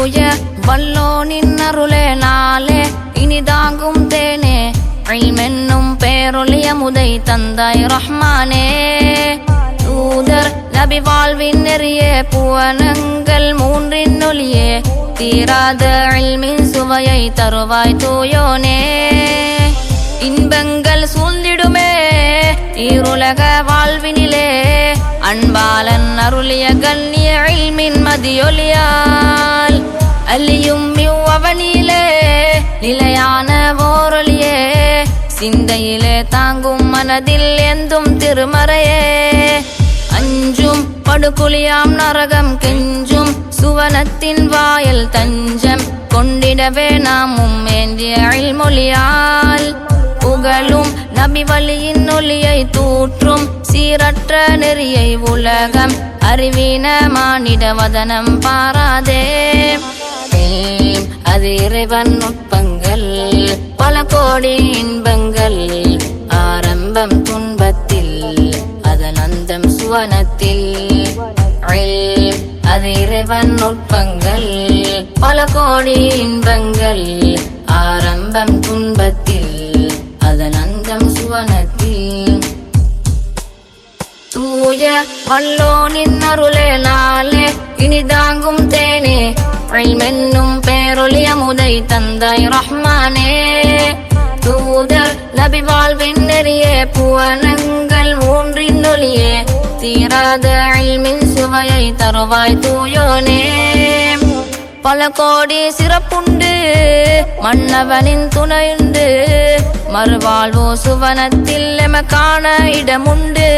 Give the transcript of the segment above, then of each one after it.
தூய வல்லோனின் அருளே நாளே இனி தாங்கும் தேனே. மென்னும் பேரொழிய முதை தந்தாய் ரஹ்மானே. தூதர் நபி வாழ்வின் நெறிய புவனங்கள் மூன்றின் ஒளியே. தீராத இல்மின் சுவையை தருவாய் தூயோனே. இன்பங்கள் சூழ்ந்திடுமே ஈருலக வாழ்வினிலே. அன்பாலன் அருளிய கண்ணிய இல்மின் மதியொலியாய். அலியும் இவ்வவனிலே நிலையான ஓரொலியே சிந்தையிலே தாங்கும் மனதில் எந்தும் திருமறையே. அஞ்சும் படுகுழியாம் நரகம் கெஞ்சும் சுவனத்தின் வாயல் தஞ்சம் கொண்டிடவே நாமும் ஏந்திய மொழியால் புகழும் நபி வழியின் ஒளியை தூற்றும் சீரற்ற நெறியை உலகம் அறிவீன மானிட வதனம் பாராதே. அது இறைவன் நுட்பங்கள் பல கோடி இன்பங்கள் ஆரம்பம் துன்பத்தில் அதன் அந்தம் சுவனத்தில். அது இறைவன் நுட்பங்கள் பல கோடி இன்பங்கள் ஆரம்பம் துன்பத்தில் அதன் அந்தம் சுவனத்தில். தூய வல்லோனின் அருளே நாளே இனி தாங்கும் தேனே மென்னும் பேரொழிய அமுதை தந்தாய் ரஹ்மானே தூதர் நபி வாழ்வின் நெறிய புவனங்கள் மூன்றின் ஒளியே தீராத இல்மின் சுவையை தருவாய் தூயோனே பல கோடி சிறப்புண்டு மன்னவனின் துணையுண்டு மறுவாழ்வோ சுவனத்தில் எமக்கான இடமுண்டு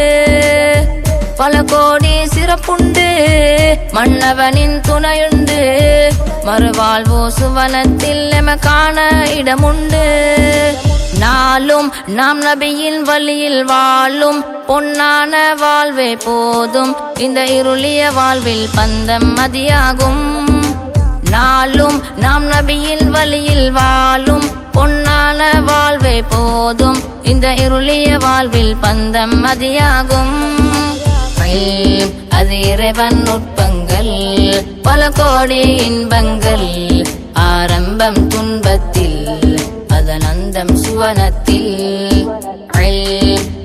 பல கோடி சிறப்புண்டு மன்னவனின் துணையுண்டு. மறுவாழ்வோ சுவனத்தில் எம காண இடமுண்டு. நாளும் நாம் நபியின் வழியில் வாழும் பொன்னான வாழ்வே போதும். இந்த இருளிய வாழ்வில் பந்தம் மதியாகும். நாளும் நாம் நபியின் வழியில் வாழும் பொன்னான வாழ்வே போதும். இந்த இருளிய வாழ்வில் பந்தம் மதியாகும். இல்ம், அது இறைவன் நுட்பங்கள் பல கோடி இன்பங்கள். ஆரம்பம் துன்பத்தில் அதன் அந்தம் சுவனத்தில்.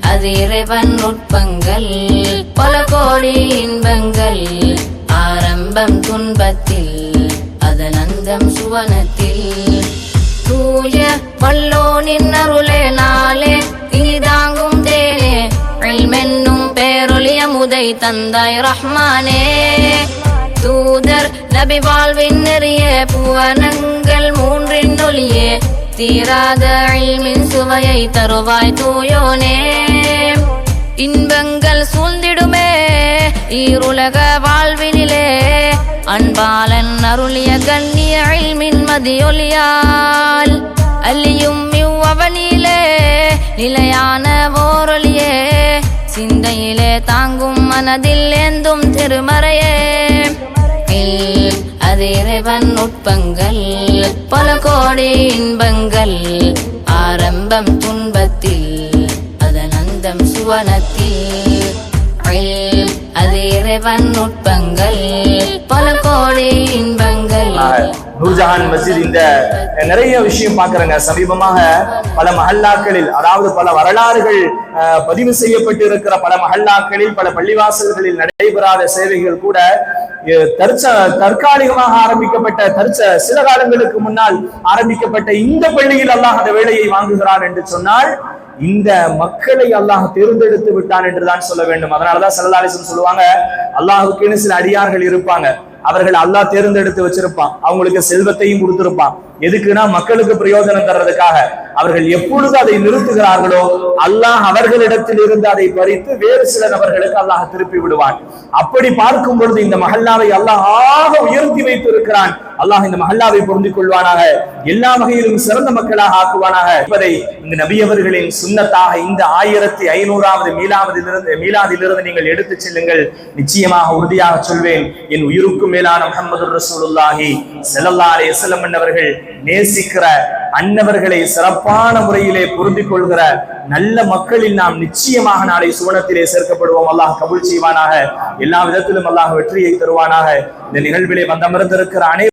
அது இறைவன் நுட்பங்கள் பல கோடி இன்பங்கள். ஆரம்பம் துன்பத்தில் அதன் அந்தம் சுவனத்தில். தூய வல்லோனின் அருளே நாளே பேரொழிய முதை தந்தாய் ரஹ்மானே. தூதர் நபி வாழ்வின் நிறைய புவனங்கள் மூன்றின் ஒளியே. தீராத அழிமின் சுவையை தருவாய் தூயோனே. இன்பங்கள் சூழ்ந்திடுமே ஈருலக வாழ்வினிலே. அன்பாலன் அருளிய கண்ணிய அழிமின் மதியொலியால். அலியும் இவ்வவனிலே நிலையான ஓரொலியே. சிந்தையிலே தாங்கும் மனதில் ஏந்தும் திருமறையே. அது இறைவன் நுட்பங்கள் பல கோடி இன்பங்கள். ஆரம்பம் துன்பத்தில் அதன் அந்தம் சுவனத்தில். அது இறைவன் நுட்பங்கள் பல கோடி இன்பங்கள். நூர்ஜஹான் மஸ்ஜித் இந்த நிறைய விஷயம் பார்க்கறேங்க. சமீபமாக பல மஹல்லாக்களில் அதாவது பல வரலாறுகள் பதிவு செய்யப்பட்டு இருக்கிற பல மஹல்லாக்களில் பல பள்ளிவாசல்களில் நடைபெறாத சேவைகள் கூட தற்ச தற்காலிகமாக ஆரம்பிக்கப்பட்ட தற்ச சில காலங்களுக்கு முன்னால் ஆரம்பிக்கப்பட்ட இந்த பள்ளியில் அல்லாஹ் அந்த வேலையை வாங்குகிறான் என்று சொன்னால் இந்த மக்களை அல்லாஹ் தேர்ந்தெடுத்து விட்டான் என்றுதான் சொல்ல வேண்டும். அதனாலதான் சல்லல்லாஹு சொல்லுவாங்க அல்லாஹுக்குன்னு சில அடியார்கள் இருப்பாங்க. அவர்கள் அல்லாஹ் தேர்ந்தெடுத்து வச்சிருப்பான். அவங்களுக்கு செல்வத்தையும் கொடுத்திருப்பான். எதுக்குன்னா மக்களுக்கு பிரயோஜனம் தர்றதுக்காக. அவர்கள் எப்பொழுது அதை நிறுத்துகிறார்களோ அல்லாஹ் அவர்களிடத்தில் இருந்து அதை பறித்து வேறு சில நபர்களுக்கு அல்லாஹ் திருப்பி விடுவான். அப்படி பார்க்கும் பொழுது இந்த மஹல்லாவை அல்லாஹாக உயர்த்தி வைத்திருக்கிறான். அல்லாஹ் இந்த மஹல்லாவை பொருந்திக் கொள்வானாக எல்லா வகையிலும் சிறந்த மக்களாக ஆக்குவானாக. என்பதை இந்த நபியவர்களின் சுண்ணத்தாக இந்த ஆயிரத்தி ஐநூறாவது மீளாவதிலிருந்து மீளாதிலிருந்து நீங்கள் எடுத்துச் செல்லுங்கள். நிச்சயமாக உறுதியாக சொல்வேன். என் உயிருக்கும் மேலான முகமது ரசூலுல்லாஹி ஸல்லல்லாஹு அலைஹி வஸல்லம் நேசிக்கிற அன்னவர்களை சிறப்பான முறையிலே பொருந்திக் கொள்கிற நல்ல மக்களில் நாம் நிச்சயமாக நாளை சுவனத்திலே சேர்க்கப்படுவோம். அல்லாஹ் கபூல் செய்வானாக. எல்லா விதத்திலும் அல்லாஹ் வெற்றியை தருவானாக. இந்த நிகழ்விலே வந்தமர்ந்திருக்கிற அனைவரும்